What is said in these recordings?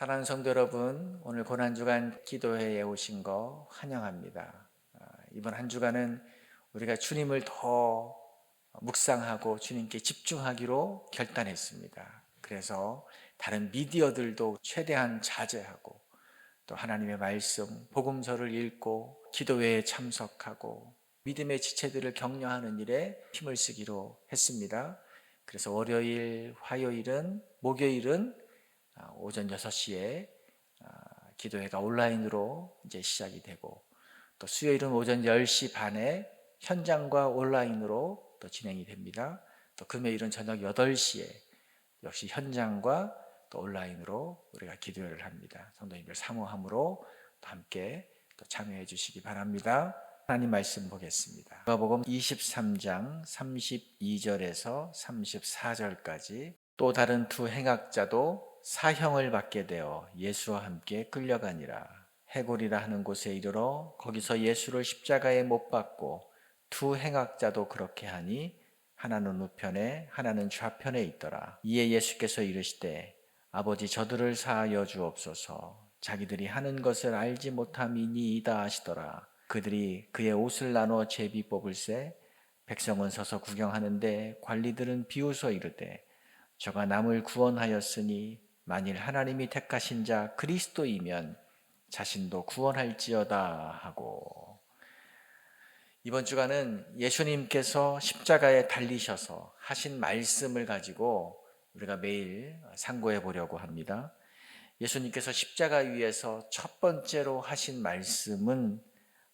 사랑하는 성도 여러분, 오늘 고난주간 기도회에 오신 거 환영합니다. 아, 이번 한 주간은 우리가 주님을 더 묵상하고 주님께 집중하기로 결단했습니다. 그래서 다른 미디어들도 최대한 자제하고 또 하나님의 말씀, 복음서를 읽고 기도회에 참석하고 믿음의 지체들을 격려하는 일에 힘을 쓰기로 했습니다. 그래서 월요일, 화요일은, 목요일은 아, 오전 6시에 아, 기도회가 온라인으로 이제 시작이 되고 또 수요일은 오전 10시 반에 현장과 온라인으로 또 진행이 됩니다. 또 금요일은 저녁 8시에 역시 현장과 또 온라인으로 우리가 기도회를 합니다. 성도님들 사모함으로 또 함께 또 참여해 주시기 바랍니다. 하나님 말씀 보겠습니다. 누가복음 23장 32절에서 34절까지 또 다른 두 행악자도 사형을 받게 되어 예수와 함께 끌려가니라. 해골이라 하는 곳에 이르러 거기서 예수를 십자가에 못 박고 두 행악자도 그렇게 하니 하나는 우편에 하나는 좌편에 있더라. 이에 예수께서 이르시되 아버지 저들을 사하여 주옵소서. 자기들이 하는 것을 알지 못함이니이다 하시더라. 그들이 그의 옷을 나눠 제비 뽑을세 백성은 서서 구경하는데 관리들은 비웃어 이르되 저가 남을 구원하였으니 만일 하나님이 택하신 자 그리스도이면 자신도 구원할지어다 하고 이번 주간은 예수님께서 십자가에 달리셔서 하신 말씀을 가지고 우리가 매일 상고해 보려고 합니다. 예수님께서 십자가 위에서 첫 번째로 하신 말씀은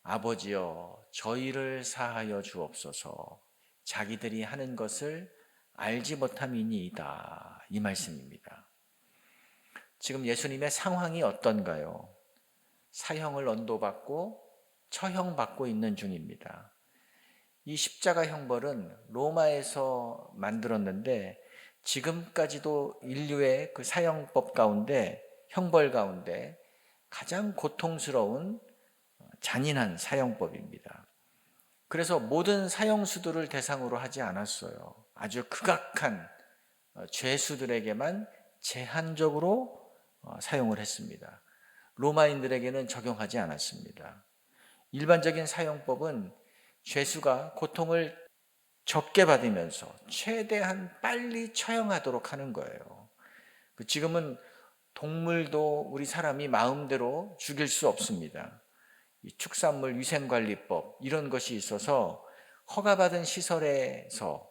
아버지여 저희를 사하여 주옵소서 자기들이 하는 것을 알지 못함이니이다 이 말씀입니다. 지금 예수님의 상황이 어떤가요? 사형을 언도받고 처형받고 있는 중입니다. 이 십자가 형벌은 로마에서 만들었는데 지금까지도 인류의 그 사형법 가운데 형벌 가운데 가장 고통스러운 잔인한 사형법입니다. 그래서 모든 사형수들을 대상으로 하지 않았어요. 아주 극악한 죄수들에게만 제한적으로 어, 사용을 했습니다. 로마인들에게는 적용하지 않았습니다. 일반적인 사용법은 죄수가 고통을 적게 받으면서 최대한 빨리 처형하도록 하는 거예요. 그 지금은 동물도 우리 사람이 마음대로 죽일 수 없습니다. 축산물 위생관리법 이런 것이 있어서 허가받은 시설에서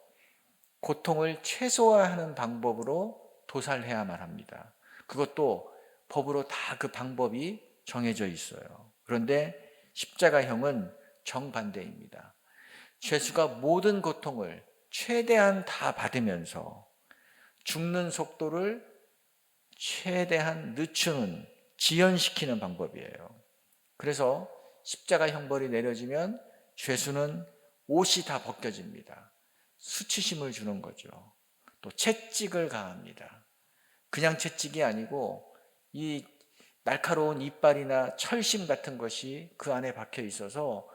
고통을 최소화하는 방법으로 도살해야만 합니다. 그것도 법으로 다 그 방법이 정해져 있어요. 그런데 십자가형은 정반대입니다. 죄수가 모든 고통을 최대한 다 받으면서 죽는 속도를 최대한 늦추는, 지연시키는 방법이에요. 그래서 십자가 형벌이 내려지면 죄수는 옷이 다 벗겨집니다. 수치심을 주는 거죠. 또 채찍을 가합니다. 그냥 채찍이 아니고 이 날카로운 이빨이나 철심 같은 것이 그 안에 박혀 있어서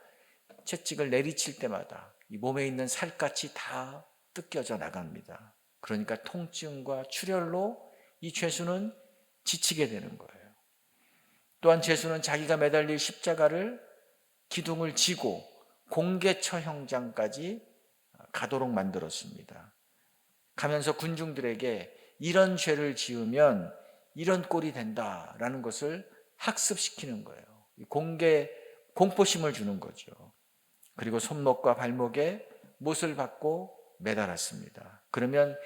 채찍을 내리칠 때마다 이 몸에 있는 살갗이 다 뜯겨져 나갑니다. 그러니까 통증과 출혈로 이 죄수는 지치게 되는 거예요. 또한 죄수는 자기가 매달릴 십자가를 기둥을 지고 공개 처 형장까지 가도록 만들었습니다. 가면서 군중들에게 이런 죄를 지으면 이런 꼴이 된다라는 것을 학습시키는 거예요. 공개 공포심을 주는 거죠. 그리고 손목과 발목에 못을 받고 매달았습니다. 그러면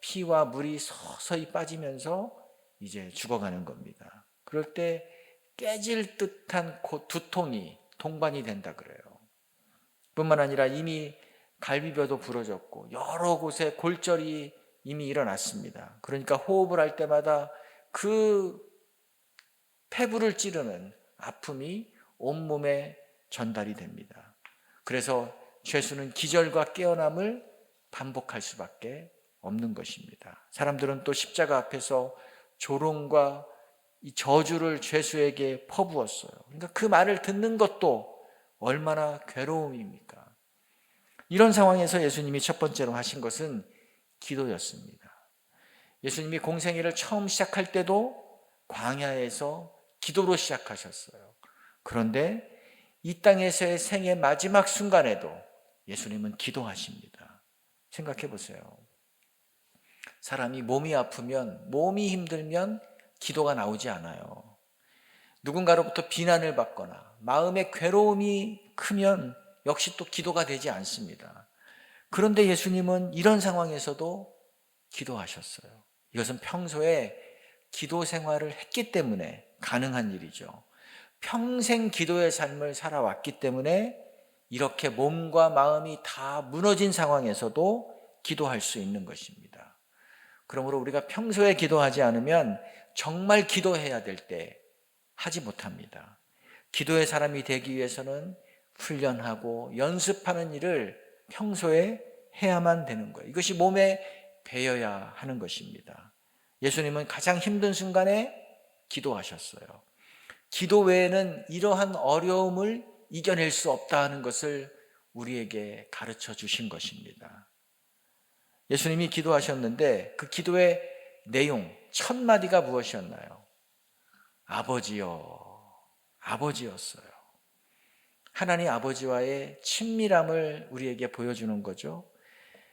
피와 물이 서서히 빠지면서 이제 죽어가는 겁니다. 그럴 때 깨질 듯한 두통이 동반이 된다 그래요. 뿐만 아니라 이미 갈비뼈도 부러졌고 여러 곳에 골절이 이미 일어났습니다. 그러니까 호흡을 할 때마다 그 폐부를 찌르는 아픔이 온몸에 전달이 됩니다. 그래서 죄수는 기절과 깨어남을 반복할 수밖에 없는 것입니다. 사람들은 또 십자가 앞에서 조롱과 이 저주를 죄수에게 퍼부었어요. 그러니까 그 말을 듣는 것도 얼마나 괴로움입니까? 이런 상황에서 예수님이 첫 번째로 하신 것은 기도였습니다. 예수님이 공생애를 처음 시작할 때도 광야에서 기도로 시작하셨어요. 그런데 이 땅에서의 생의 마지막 순간에도 예수님은 기도하십니다. 생각해 보세요. 사람이 몸이 아프면, 몸이 힘들면 기도가 나오지 않아요. 누군가로부터 비난을 받거나 마음의 괴로움이 크면 역시 또 기도가 되지 않습니다. 그런데 예수님은 이런 상황에서도 기도하셨어요. 이것은 평소에 기도 생활을 했기 때문에 가능한 일이죠. 평생 기도의 삶을 살아왔기 때문에 이렇게 몸과 마음이 다 무너진 상황에서도 기도할 수 있는 것입니다. 그러므로 우리가 평소에 기도하지 않으면 정말 기도해야 될 때 하지 못합니다. 기도의 사람이 되기 위해서는 훈련하고 연습하는 일을 평소에 해야만 되는 거예요. 이것이 몸에 배어야 하는 것입니다. 예수님은 가장 힘든 순간에 기도하셨어요. 기도 외에는 이러한 어려움을 이겨낼 수 없다 하는 것을 우리에게 가르쳐 주신 것입니다. 예수님이 기도하셨는데 그 기도의 내용, 첫 마디가 무엇이었나요? 아버지여, 아버지였어요. 하나님 아버지와의 친밀함을 우리에게 보여주는 거죠.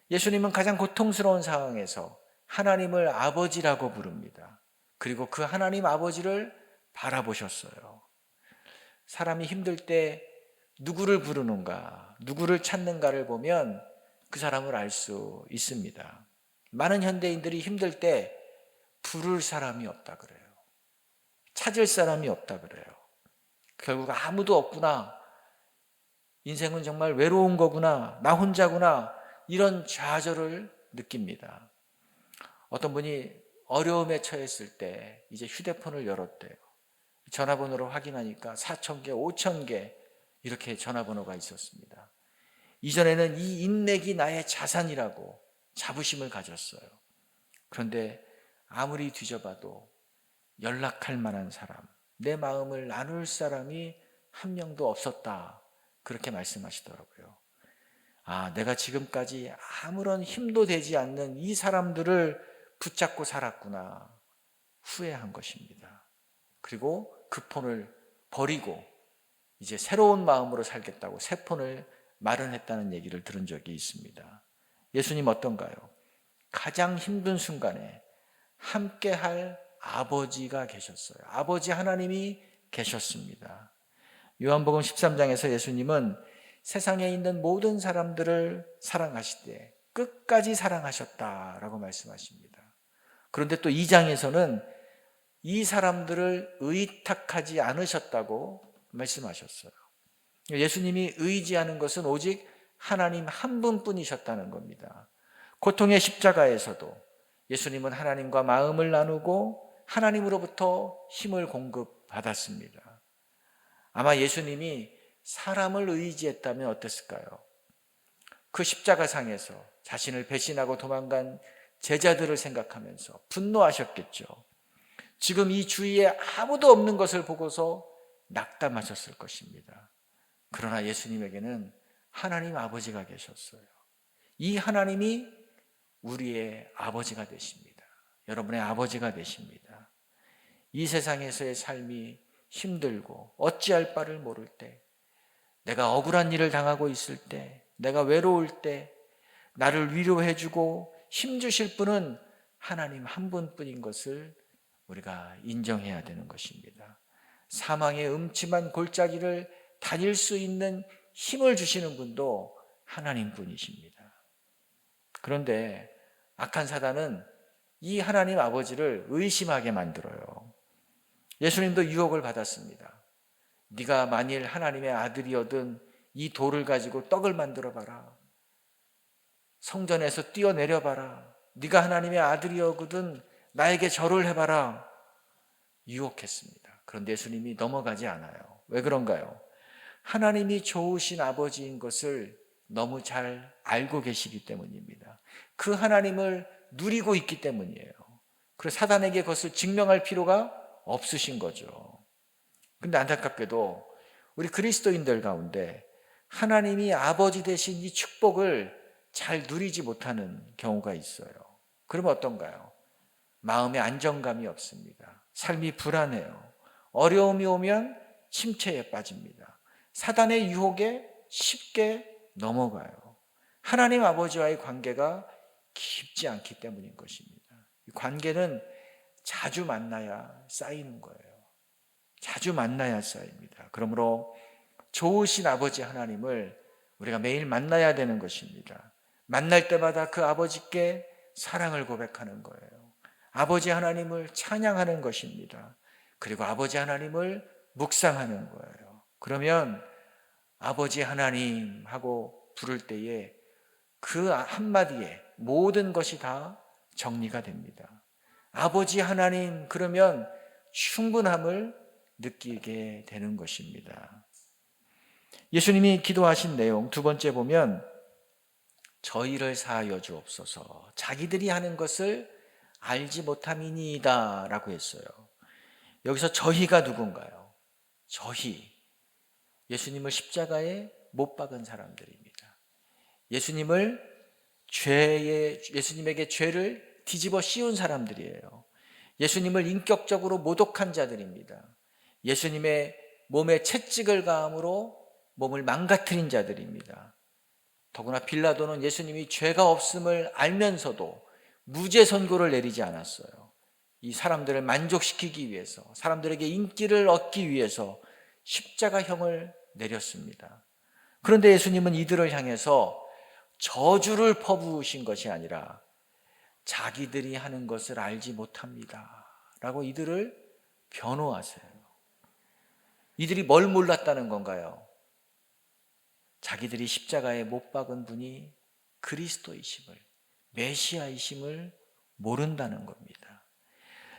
예수님은 가장 고통스러운 상황에서 하나님을 아버지라고 부릅니다. 그리고 그 하나님 아버지를 바라보셨어요. 사람이 힘들 때 누구를 부르는가, 누구를 찾는가를 보면 그 사람을 알 수 있습니다. 많은 현대인들이 힘들 때 부를 사람이 없다 그래요. 찾을 사람이 없다 그래요. 결국 아무도 없구나. 인생은 정말 외로운 거구나. 나 혼자구나. 이런 좌절을 느낍니다. 어떤 분이 어려움에 처했을 때 이제 휴대폰을 열었대요. 전화번호를 확인하니까 4천 개, 5천 개 이렇게 전화번호가 있었습니다. 이전에는 이 인맥이 나의 자산이라고 자부심을 가졌어요. 그런데 아무리 뒤져봐도 연락할 만한 사람, 내 마음을 나눌 사람이 한 명도 없었다. 그렇게 말씀하시더라고요. 아, 내가 지금까지 아무런 힘도 되지 않는 이 사람들을 붙잡고 살았구나. 후회한 것입니다. 그리고 그 폰을 버리고 이제 새로운 마음으로 살겠다고 새 폰을 마련했다는 얘기를 들은 적이 있습니다. 예수님 어떤가요? 가장 힘든 순간에 함께 할 아버지가 계셨어요. 아버지 하나님이 계셨습니다. 요한복음 13장에서 예수님은 세상에 있는 모든 사람들을 사랑하시되 끝까지 사랑하셨다라고 말씀하십니다. 그런데 또 2장에서는 이 사람들을 의탁하지 않으셨다고 말씀하셨어요. 예수님이 의지하는 것은 오직 하나님 한 분뿐이셨다는 겁니다. 고통의 십자가에서도 예수님은 하나님과 마음을 나누고 하나님으로부터 힘을 공급받았습니다. 아마 예수님이 사람을 의지했다면 어땠을까요? 그 십자가상에서 자신을 배신하고 도망간 제자들을 생각하면서 분노하셨겠죠. 지금 이 주위에 아무도 없는 것을 보고서 낙담하셨을 것입니다. 그러나 예수님에게는 하나님 아버지가 계셨어요. 이 하나님이 우리의 아버지가 되십니다. 여러분의 아버지가 되십니다. 이 세상에서의 삶이 힘들고 어찌할 바를 모를 때, 내가 억울한 일을 당하고 있을 때, 내가 외로울 때, 나를 위로해주고 힘주실 분은 하나님 한 분뿐인 것을 우리가 인정해야 되는 것입니다. 사망의 음침한 골짜기를 다닐 수 있는 힘을 주시는 분도 하나님 분이십니다. 그런데 악한 사단은 이 하나님 아버지를 의심하게 만들어요. 예수님도 유혹을 받았습니다. 네가 만일 하나님의 아들이어든 이 돌을 가지고 떡을 만들어 봐라. 성전에서 뛰어내려 봐라. 네가 하나님의 아들이었거든 나에게 절을 해 봐라. 유혹했습니다. 그런데 예수님이 넘어가지 않아요. 왜 그런가요? 하나님이 좋으신 아버지인 것을 너무 잘 알고 계시기 때문입니다. 그 하나님을 누리고 있기 때문이에요. 그래서 사단에게 그것을 증명할 필요가 없으신 거죠. 근데 안타깝게도 우리 그리스도인들 가운데 하나님이 아버지 되신 이 축복을 잘 누리지 못하는 경우가 있어요. 그러면 어떤가요? 마음의 안정감이 없습니다. 삶이 불안해요. 어려움이 오면 침체에 빠집니다. 사단의 유혹에 쉽게 넘어가요. 하나님 아버지와의 관계가 깊지 않기 때문인 것입니다. 이 관계는 자주 만나야 쌓이는 거예요. 자주 만나야 쌓입니다. 그러므로 좋으신 아버지 하나님을 우리가 매일 만나야 되는 것입니다. 만날 때마다 그 아버지께 사랑을 고백하는 거예요. 아버지 하나님을 찬양하는 것입니다. 그리고 아버지 하나님을 묵상하는 거예요. 그러면 아버지 하나님 하고 부를 때에 그 한마디에 모든 것이 다 정리가 됩니다. 아버지 하나님 그러면 충분함을 느끼게 되는 것입니다. 예수님이 기도하신 내용 두 번째 보면 저희를 사하여 주옵소서 자기들이 하는 것을 알지 못함이니이다 라고 했어요. 여기서 저희가 누군가요? 저희. 예수님을 십자가에 못 박은 사람들입니다. 예수님을 죄에, 예수님에게 죄를 뒤집어 씌운 사람들이에요. 예수님을 인격적으로 모독한 자들입니다. 예수님의 몸에 채찍을 가함으로 몸을 망가뜨린 자들입니다. 더구나 빌라도는 예수님이 죄가 없음을 알면서도 무죄 선고를 내리지 않았어요. 이 사람들을 만족시키기 위해서, 사람들에게 인기를 얻기 위해서 십자가형을 내렸습니다. 그런데 예수님은 이들을 향해서 저주를 퍼부으신 것이 아니라 자기들이 하는 것을 알지 못합니다. 라고 이들을 변호하세요. 이들이 뭘 몰랐다는 건가요? 자기들이 십자가에 못 박은 분이 그리스도이심을, 메시아이심을 모른다는 겁니다.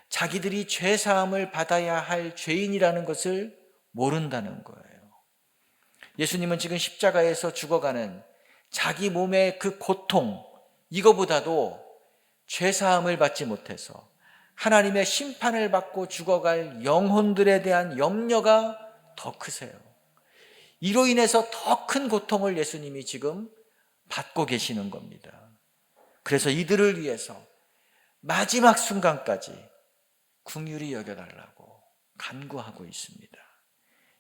자기들이 죄사함을 받아야 할 죄인이라는 것을 모른다는 거예요. 예수님은 지금 십자가에서 죽어가는 자기 몸의 그 고통, 이거보다도 죄사함을 받지 못해서 하나님의 심판을 받고 죽어갈 영혼들에 대한 염려가 더 크세요. 이로 인해서 더 큰 고통을 예수님이 지금 받고 계시는 겁니다. 그래서 이들을 위해서 마지막 순간까지 궁휼히 여겨달라고 간구하고 있습니다.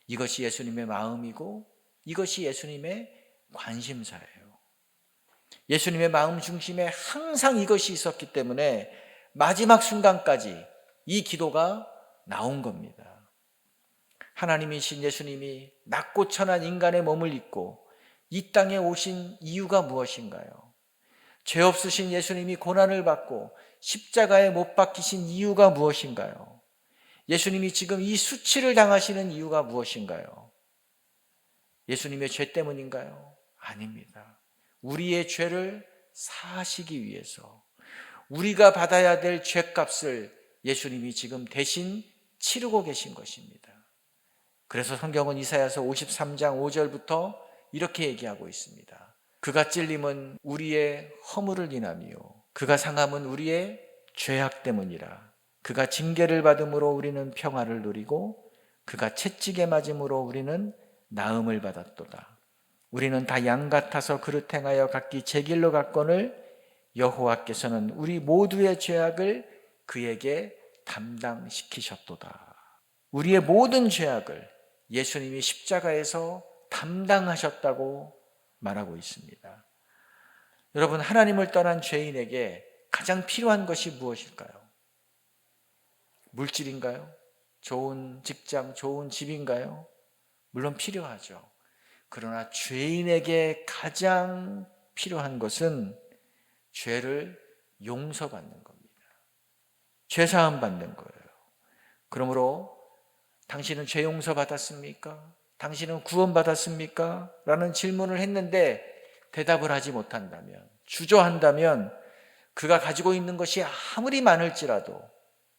이것이 예수님의 마음이고 이것이 예수님의 관심사예요. 예수님의 마음 중심에 항상 이것이 있었기 때문에 마지막 순간까지 이 기도가 나온 겁니다. 하나님이신 예수님이 낮고 천한 인간의 몸을 입고 이 땅에 오신 이유가 무엇인가요? 죄 없으신 예수님이 고난을 받고 십자가에 못 박히신 이유가 무엇인가요? 예수님이 지금 이 수치를 당하시는 이유가 무엇인가요? 예수님의 죄 때문인가요? 아닙니다. 우리의 죄를 사하시기 위해서 우리가 받아야 될 죄값을 예수님이 지금 대신 치르고 계신 것입니다. 그래서 성경은 이사야서 53장 5절부터 이렇게 얘기하고 있습니다. 그가 찔림은 우리의 허물을 인하며 그가 상함은 우리의 죄악 때문이라. 그가 징계를 받음으로 우리는 평화를 누리고 그가 채찍에 맞음으로 우리는 나음을 받았도다. 우리는 다 양 같아서 그릇 행하여 각기 제 길로 갔건을 여호와께서는 우리 모두의 죄악을 그에게 담당시키셨도다. 우리의 모든 죄악을 예수님이 십자가에서 담당하셨다고 말하고 있습니다. 여러분, 하나님을 떠난 죄인에게 가장 필요한 것이 무엇일까요? 물질인가요? 좋은 직장, 좋은 집인가요? 물론 필요하죠. 그러나 죄인에게 가장 필요한 것은 죄를 용서받는 겁니다. 죄사함 받는 거예요. 그러므로 당신은 죄 용서 받았습니까? 당신은 구원 받았습니까? 라는 질문을 했는데 대답을 하지 못한다면, 주저한다면 그가 가지고 있는 것이 아무리 많을지라도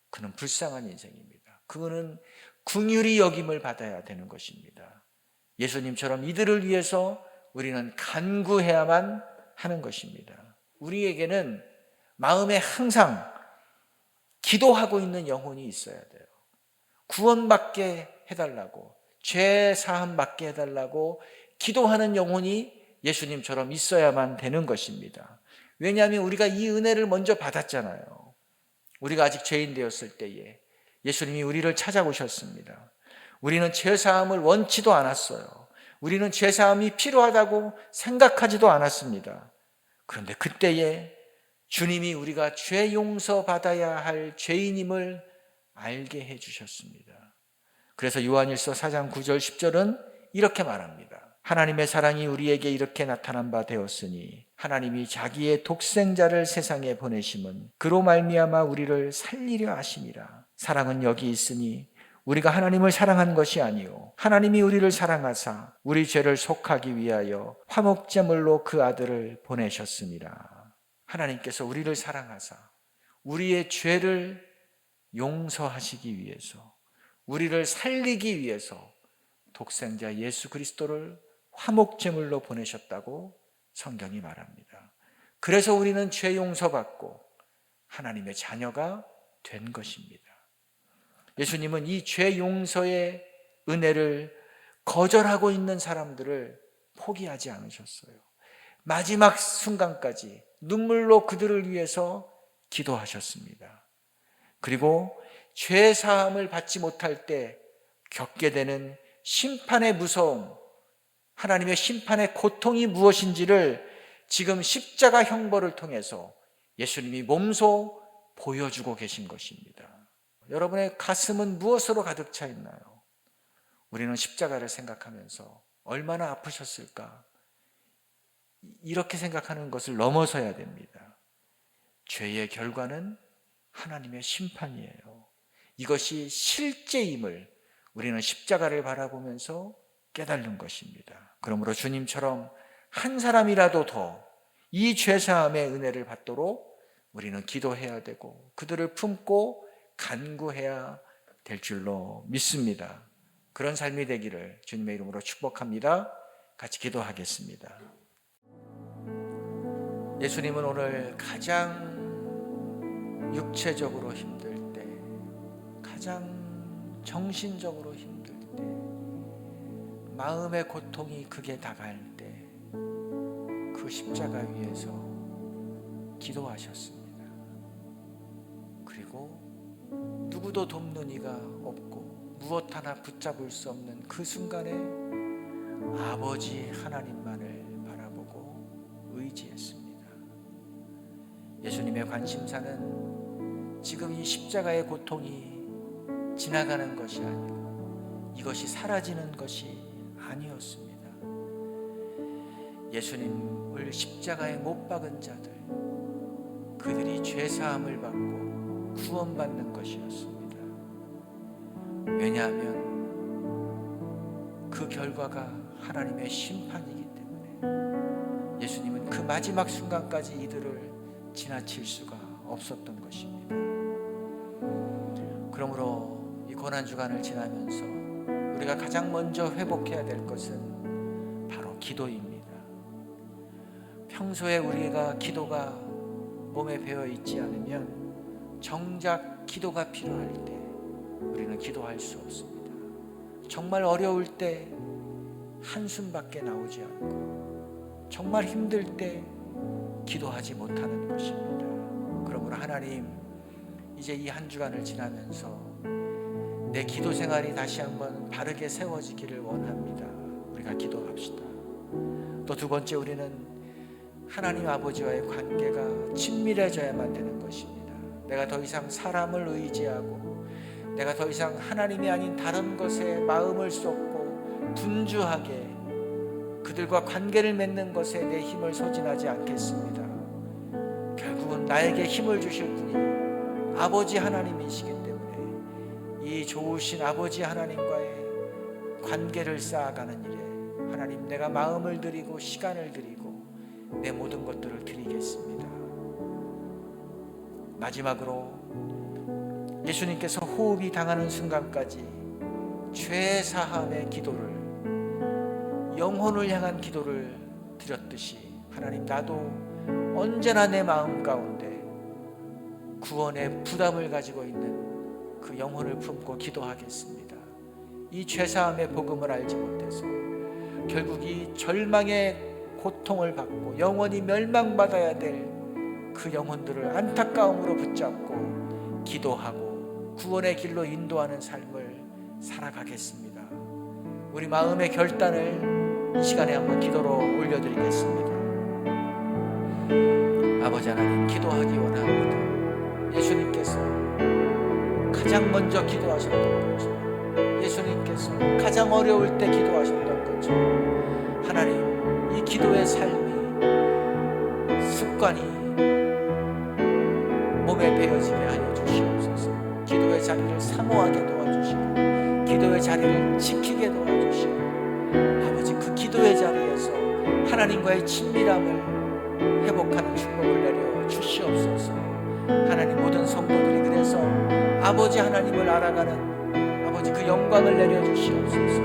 그는 불쌍한 인생입니다. 그거는 궁율이 여김을 받아야 되는 것입니다. 예수님처럼 이들을 위해서 우리는 간구해야만 하는 것입니다. 우리에게는 마음에 항상 기도하고 있는 영혼이 있어야 돼요. 구원받게 해달라고, 죄 사함 받게 해달라고 기도하는 영혼이 예수님처럼 있어야만 되는 것입니다. 왜냐하면 우리가 이 은혜를 먼저 받았잖아요. 우리가 아직 죄인 되었을 때에 예수님이 우리를 찾아오셨습니다. 우리는 죄사함을 원치도 않았어요. 우리는 죄사함이 필요하다고 생각하지도 않았습니다. 그런데 그때에 주님이 우리가 죄 용서 받아야 할 죄인임을 알게 해 주셨습니다. 그래서 요한일서 4장 9절 10절은 이렇게 말합니다. 하나님의 사랑이 우리에게 이렇게 나타난 바 되었으니 하나님이 자기의 독생자를 세상에 보내심은 그로 말미암아 우리를 살리려 하심이라. 사랑은 여기 있으니 우리가 하나님을 사랑한 것이 아니요 하나님이 우리를 사랑하사 우리 죄를 속하기 위하여 화목제물로 그 아들을 보내셨습니다. 하나님께서 우리를 사랑하사 우리의 죄를 용서하시기 위해서 우리를 살리기 위해서 독생자 예수 그리스도를 화목제물로 보내셨다고 성경이 말합니다. 그래서 우리는 죄 용서받고 하나님의 자녀가 된 것입니다. 예수님은 이 죄 용서의 은혜를 거절하고 있는 사람들을 포기하지 않으셨어요. 마지막 순간까지 눈물로 그들을 위해서 기도하셨습니다. 그리고 죄 사함을 받지 못할 때 겪게 되는 심판의 무서움, 하나님의 심판의 고통이 무엇인지를 지금 십자가 형벌을 통해서 예수님이 몸소 보여주고 계신 것입니다. 여러분의 가슴은 무엇으로 가득 차 있나요? 우리는 십자가를 생각하면서 얼마나 아프셨을까? 이렇게 생각하는 것을 넘어서야 됩니다. 죄의 결과는 하나님의 심판이에요. 이것이 실제임을 우리는 십자가를 바라보면서 깨달는 것입니다. 그러므로 주님처럼 한 사람이라도 더 이 죄사함의 은혜를 받도록 우리는 기도해야 되고 그들을 품고 간구해야 될 줄로 믿습니다. 그런 삶이 되기를 주님의 이름으로 축복합니다. 같이 기도하겠습니다. 예수님은 오늘 가장 육체적으로 힘들 때, 가장 정신적으로 힘들 때, 마음의 고통이 극에 다가갈 때, 그 십자가 위에서 기도하셨습니다. 누구도 돕는 이가 없고 무엇 하나 붙잡을 수 없는 그 순간에 아버지 하나님만을 바라보고 의지했습니다. 예수님의 관심사는 지금 이 십자가의 고통이 지나가는 것이 아니고 이것이 사라지는 것이 아니었습니다. 예수님을 십자가에 못 박은 자들, 그들이 죄사함을 받고 구원받는 것이었습니다. 왜냐하면 그 결과가 하나님의 심판이기 때문에 예수님은 그 마지막 순간까지 이들을 지나칠 수가 없었던 것입니다. 그러므로 이 고난 주간을 지나면서 우리가 가장 먼저 회복해야 될 것은 바로 기도입니다. 평소에 우리가 기도가 몸에 배어 있지 않으면 정작 기도가 필요할 때 우리는 기도할 수 없습니다. 정말 어려울 때 한숨밖에 나오지 않고 정말 힘들 때 기도하지 못하는 것입니다. 그러므로 하나님 이제 이 한 주간을 지나면서 내 기도 생활이 다시 한번 바르게 세워지기를 원합니다. 우리가 기도합시다. 또 두 번째 우리는 하나님 아버지와의 관계가 친밀해져야만 되는 것입니다. 내가 더 이상 사람을 의지하고 내가 더 이상 하나님이 아닌 다른 것에 마음을 쏟고 분주하게 그들과 관계를 맺는 것에 내 힘을 소진하지 않겠습니다. 결국은 나에게 힘을 주실 분이 아버지 하나님이시기 때문에 이 좋으신 아버지 하나님과의 관계를 쌓아가는 일에 하나님 내가 마음을 드리고 시간을 드리고 내 모든 것들을 드리겠습니다. 마지막으로 예수님께서 호흡이 당하는 순간까지 죄 사함의 기도를 영혼을 향한 기도를 드렸듯이 하나님 나도 언제나 내 마음 가운데 구원의 부담을 가지고 있는 그 영혼을 품고 기도하겠습니다. 이 죄사함의 복음을 알지 못해서 결국 이 절망의 고통을 받고 영원히 멸망받아야 될 그 영혼들을 안타까움으로 붙잡고 기도하고 구원의 길로 인도하는 삶을 살아가겠습니다. 우리 마음의 결단을 이 시간에 한번 기도로 올려드리겠습니다. 아버지 하나님 기도하기 원합니다. 예수님께서 가장 먼저 기도하셨던 것처럼 예수님께서 가장 어려울 때 기도하셨던 것처럼 하나님 이 기도의 삶이 습관이 몸에 배어지게 하여. 기도의 자리를 사모하게 도와주시고 기도의 자리를 지키게 도와주시고 아버지 그 기도의 자리에서 하나님과의 친밀함을 회복하는 축복을 내려 주시옵소서. 하나님 모든 성도들이 그래서 아버지 하나님을 알아가는 아버지 그 영광을 내려 주시옵소서.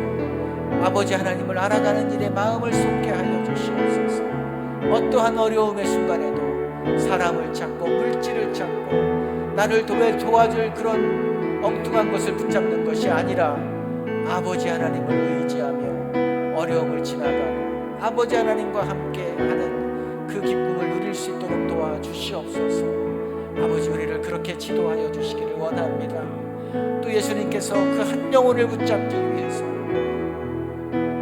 아버지 하나님을 알아가는 일에 마음을 쏟게 하여 주시옵소서. 어떠한 어려움의 순간에도 사람을 찾고 물질을 찾고 나를 도와줄 그런 엉뚱한 것을 붙잡는 것이 아니라 아버지 하나님을 의지하며 어려움을 지나가고 아버지 하나님과 함께 하는 그 기쁨을 누릴 수 있도록 도와주시옵소서. 아버지 우리를 그렇게 지도하여 주시기를 원합니다. 또 예수님께서 그 한 영혼을 붙잡기 위해서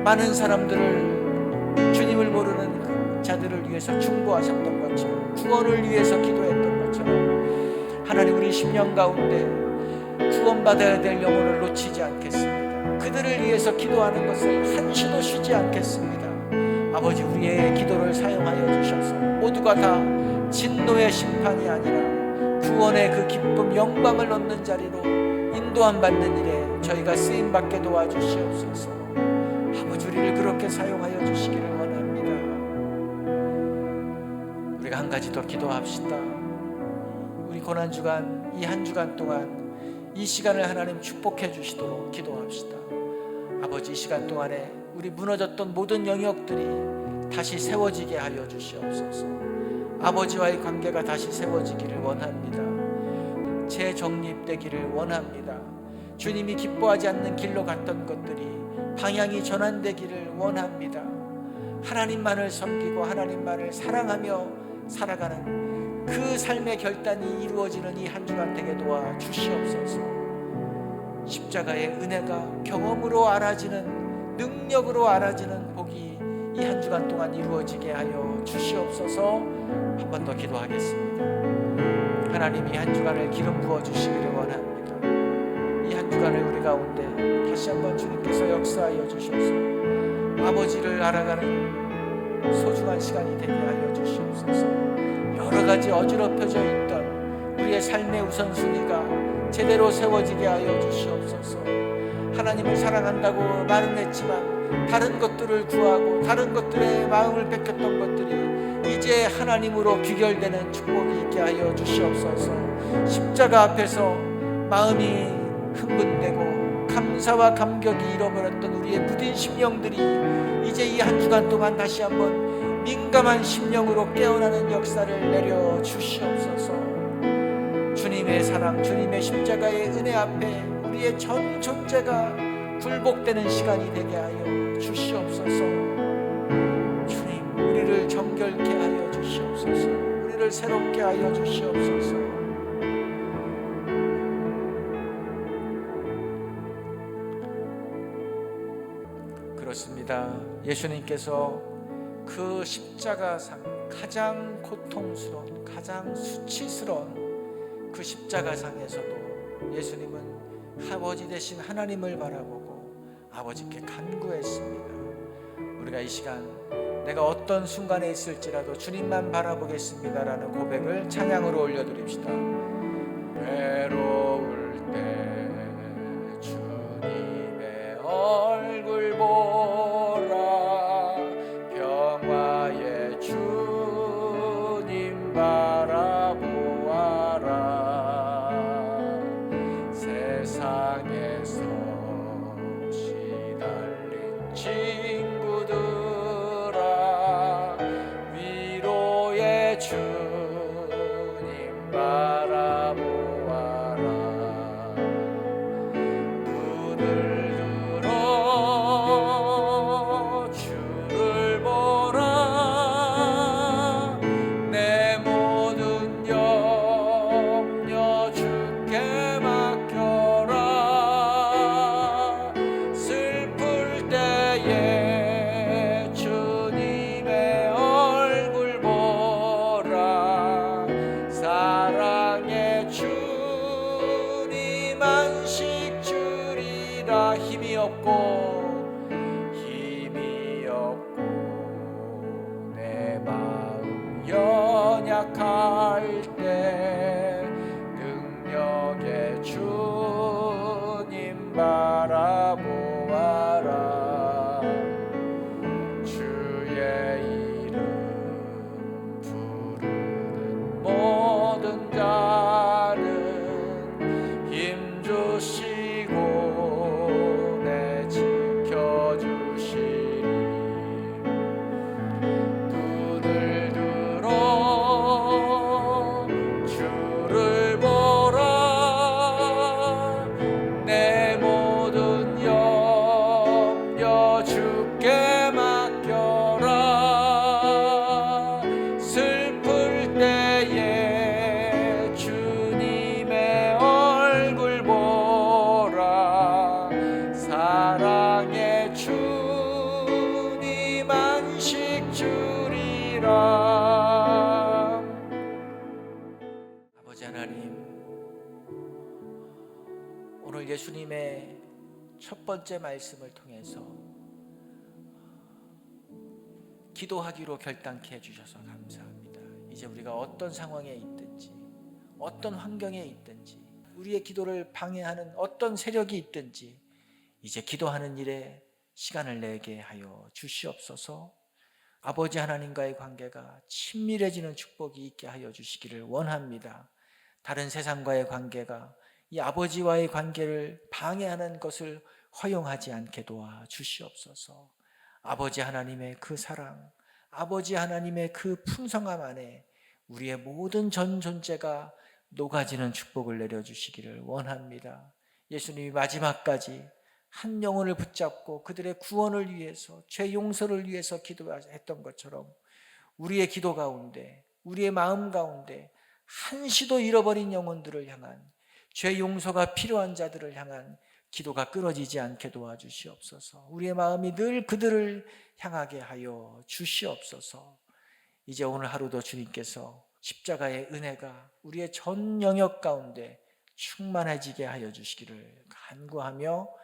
많은 사람들을 주님을 모르는 그 자들을 위해서 충고하셨던 것처럼 구원을 위해서 기도했던 것처럼 하나님 우리 심령 가운데 구원받아야 될 영혼을 놓치지 않겠습니다. 그들을 위해서 기도하는 것을 한시도 쉬지 않겠습니다. 아버지 우리의 기도를 사용하여 주셔서 모두가 다 진노의 심판이 아니라 구원의 그 기쁨 영광을 얻는 자리로 인도함 받는 일에 저희가 쓰임 받게 도와주시옵소서. 아버지 우리를 그렇게 사용하여 주시기를 원합니다. 우리가 한 가지 더 기도합시다. 우리 고난 주간 이 한 주간 동안 이 시간을 하나님 축복해 주시도록 기도합시다. 아버지 이 시간 동안에 우리 무너졌던 모든 영역들이 다시 세워지게 하여 주시옵소서. 아버지와의 관계가 다시 세워지기를 원합니다. 재정립되기를 원합니다. 주님이 기뻐하지 않는 길로 갔던 것들이 방향이 전환되기를 원합니다. 하나님만을 섬기고 하나님만을 사랑하며 살아가는 그 삶의 결단이 이루어지는 이 한 주간 되게 도와 주시옵소서. 십자가의 은혜가 경험으로 알아지는 능력으로 알아지는 복이 이 한 주간 동안 이루어지게 하여 주시옵소서. 한 번 더 기도하겠습니다. 하나님 이 한 주간을 기름 부어 주시기를 원합니다. 이 한 주간을 우리 가운데 다시 한번 주님께서 역사하여 주셔서 아버지를 알아가는 소중한 시간이 되게 하여 주시옵소서. 여러 가지 어지럽혀져 있던 우리의 삶의 우선순위가 제대로 세워지게 하여 주시옵소서. 하나님을 사랑한다고 말은 했지만 다른 것들을 구하고 다른 것들에 마음을 뺏겼던 것들이 이제 하나님으로 귀결되는 축복이 있게 하여 주시옵소서. 십자가 앞에서 마음이 흥분되고 감사와 감격이 잃어버렸던 우리의 무딘 심령들이 이제 이 한 주간 동안 다시 한번 민감한 심령으로 깨어나는 역사를 내려 주시옵소서. 주님의 사랑, 주님의 십자가의 은혜 앞에 우리의 전 존재가 굴복되는 시간이 되게 하여 주시옵소서. 주님, 우리를 정결케 하여 주시옵소서. 우리를 새롭게 하여 주시옵소서. 그렇습니다. 예수님께서 그 십자가상 가장 고통스러운, 가장 수치스러운 그 십자가상에서도 예수님은 아버지 대신 하나님을 바라보고 아버지께 간구했습니다. 우리가 이 시간 내가 어떤 순간에 있을지라도 주님만 바라보겠습니다라는 고백을 찬양으로 올려드립시다. 외로 주 주리라 아버지 하나님 오늘 예수님의 첫 번째 말씀을 통해서 기도하기로 결단케 해주셔서 감사합니다. 이제 우리가 어떤 상황에 있든지, 어떤 환경에 있든지, 우리의 기도를 방해하는 어떤 세력이 있든지, 이제 기도하는 일에 시간을 내게 하여 주시옵소서. 아버지 하나님과의 관계가 친밀해지는 축복이 있게 하여 주시기를 원합니다. 다른 세상과의 관계가 이 아버지와의 관계를 방해하는 것을 허용하지 않게 도와 주시옵소서. 아버지 하나님의 그 사랑, 아버지 하나님의 그 풍성함 안에 우리의 모든 전 존재가 녹아지는 축복을 내려주시기를 원합니다. 예수님이 마지막까지 한 영혼을 붙잡고 그들의 구원을 위해서, 죄 용서를 위해서 기도했던 것처럼 우리의 기도 가운데, 우리의 마음 가운데 한시도 잃어버린 영혼들을 향한 죄 용서가 필요한 자들을 향한 기도가 끊어지지 않게 도와주시옵소서. 우리의 마음이 늘 그들을 향하게 하여 주시옵소서. 이제 오늘 하루도 주님께서 십자가의 은혜가 우리의 전 영역 가운데 충만해지게 하여 주시기를 간구하며